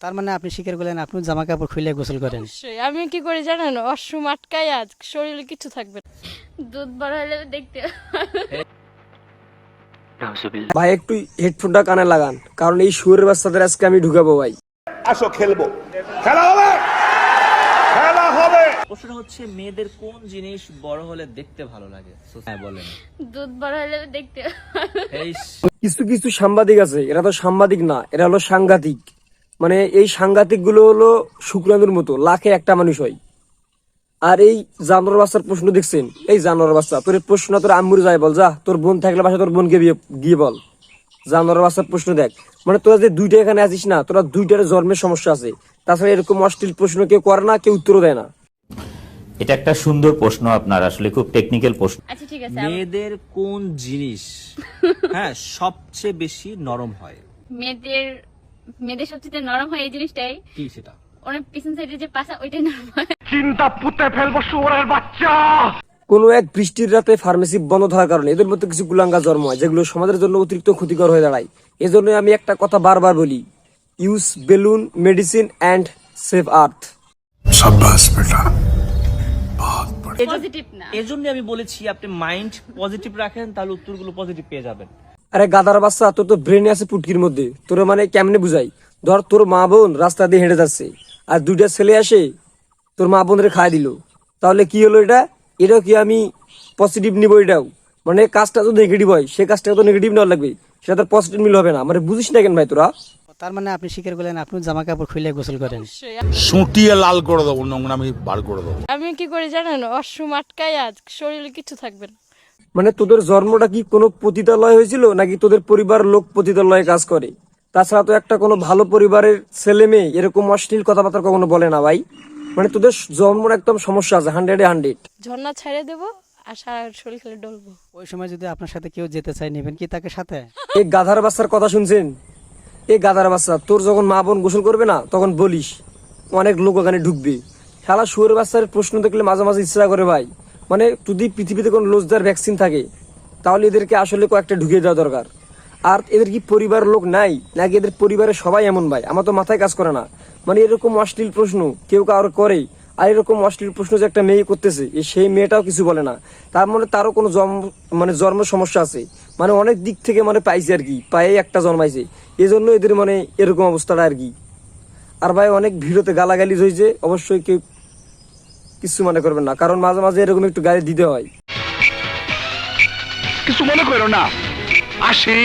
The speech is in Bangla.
তার মানে আপনি স্বীকার করলেন আপনি জামা কাপড় খুলে গোসল করেন। অবশ্যই আমি কি করে জানেন? অশ্রুম আটকায় আজ শরীরে কিছু থাকবে না। দুধ বড় হলে দেখতে ভাই একটু হেডফোনটা কানে লাগান কারণ এই সুরের বাচ্চাদের আজকে আমি ঢুকাবো ভাই। আসো খেলব। খেলা হবে! খেলা হবে! প্রশ্ন হচ্ছে মেয়েদের কোন জিনিস বড় হলে দেখতে ভালো লাগে? So, হ্যাঁ বলেন। দুধ বড় হলে দেখতে এই কিছু কিছু সাংবাদিক আছে এরা তো সাংবাদিক না এরা হলো সাংঘাতিক। মানে এই সাংঘাতিকগুলো হলো শুক্রাণুর মতো লাখে একটা মানুষ হয়। আর এই জানোয়ার বাচ্চার প্রশ্ন দেখছেন? এই জানোয়ার বাচ্চা তোর প্রশ্ন তোর আম্মুর যায় বল যা তোর বোন থাকলে বাসা তোর বোনকে বিয়ে গিয়ে বল। জানোয়ার বাচ্চার প্রশ্ন দেখ। মানে তোরা যে দুইটা এখানে আছিস না তোরা দুইটার জন্মের সমস্যা আছে। তাছাড়া এরকম অশ্লীল প্রশ্ন কেউ করে না কেউ উত্তর দেয় না। এটা একটা সুন্দর প্রশ্ন আপনার আসলে খুব টেকনিক্যাল প্রশ্ন। আচ্ছা ঠিক আছে মেয়েদের কোন জিনিস হ্যাঁ সবচেয়ে বেশি নরম হয়? মেয়েদের মেয়েদের সবচেয়ে নরম হয় এই জিনিসটাই। কি সেটা? ওনার পিছন সাইডে যে পাশা ওইটাই নরম হয়। কোনো এক বৃষ্টির রাতে ফার্মেসি বন্ধ থাকার কারণে এদের মধ্যে কিছু গুলাঙ্গা জন্ম হয় যেগুলো সমাজের জন্য অতিরিক্ত ক্ষতিকর হয়ে দাঁড়ায়। এজন্য আমি একটা কথা বারবার বলি use balloon medicine and save earth positive না। এজন্য আমি বলেছি আপনি মাইন্ড পজিটিভ রাখেন তাহলে উত্তরগুলো পজিটিভ পেয়ে যাবেন। আরে গাদার বাচ্চা তোর তো ব্রেনে আছে পুটকির মধ্যে। তোর মানে কেমনে বুঝাই? ধর তোর মা বোন রাস্তা দিয়ে হেঁটে যাচ্ছে আর দুইটা ছেলে আসে তোর মা বোনরে খাই দিল। তাহলে কি হলো এটা? এটাও কি আমি পজিটিভ নিব এটাও? মানে কাজটা তো নেগেটিভ হয় সে কাজটা তো নেগেটিভ নেওয়া লাগবে। সেটা তোর পজিটিভ মিল হবে না। মানে বুঝিস না কেন ভাই তোরা? তার মানে আপনি স্বীকার করলেন আপনি জামা কাপড় খুলে গোসল করেন। সুটিয়ে লাল করে দেবো নোংরামি বার করে দেবো। আমি কি করে জানেন? অশ্রুম আটকায় আজ শরীরে কিছু থাকবে না। মানে তোদের জন্মটা কি কোনো পতিতালয় হয়েছিল নাকি তোদের পরিবার লোক পতিতালয়ে কাজ করে? তাছাড়া তো একটা কোনো ভালো পরিবারের ছেলে মেয়ে এরকম অশ্লীল কথাবার্তা কখনো বলে না ভাই। মানে তোদের জন্মর একদম সমস্যা আছে হান্ড্রেডে হান্ড্রেড ঝর্ণা ছেড়ে দেবো আর শরীর খেলে ডলবো। ওই সময় যদি আপনার সাথে কেউ যেতে চায় নেবেন কি তাকে সাথে? এই গাধার বাচ্চার কথা শুনছেন? এই গাধার বাচ্চা তোর যখন মা বোন গোসল করবে না তখন বলিস অনেক লোক ওখানে ঢুকবে। খেলা শুয়ের বাচ্চার প্রশ্ন দেখলে মাঝে মাঝে ইচ্ছা করে ভাই। মানে যদি পৃথিবীতে কোনো লোজদার ভ্যাকসিন থাকে, তাহলে এদেরকে আসলে কয়েকটা ঢুকিয়ে দেওয়া দরকার। আর এদের কি পরিবার লোক নাই, নাকি এদের পরিবারের সবাই এমন ভাই? আমার তো মাথায় কাজ করে না। মানে এরকম অশ্লীল প্রশ্ন কেউ কারও করে আর এরকম অশ্লীল প্রশ্ন যে একটা মেয়ে করতেছে সেই মেয়েটাও কিছু বলে না। তার মানে তারও কোনো জন্ম মানে জন্ম সমস্যা আছে। মানে অনেক দিক থেকে মানে পাইছে আর কি, পায়ে একটা জন্মাইছে। এই জন্য এদের মানে এরকম অবস্থাটা আর কি। আর ভাই, অনেক ভিডিওতে গালাগালি হয়েছে। অবশ্যই কেউ কিছু মনে করবেন না, কারণ মাঝে মাঝে এরকম একটু গাড়ি দিতে হয়। কিছু মনে করো না। আসি।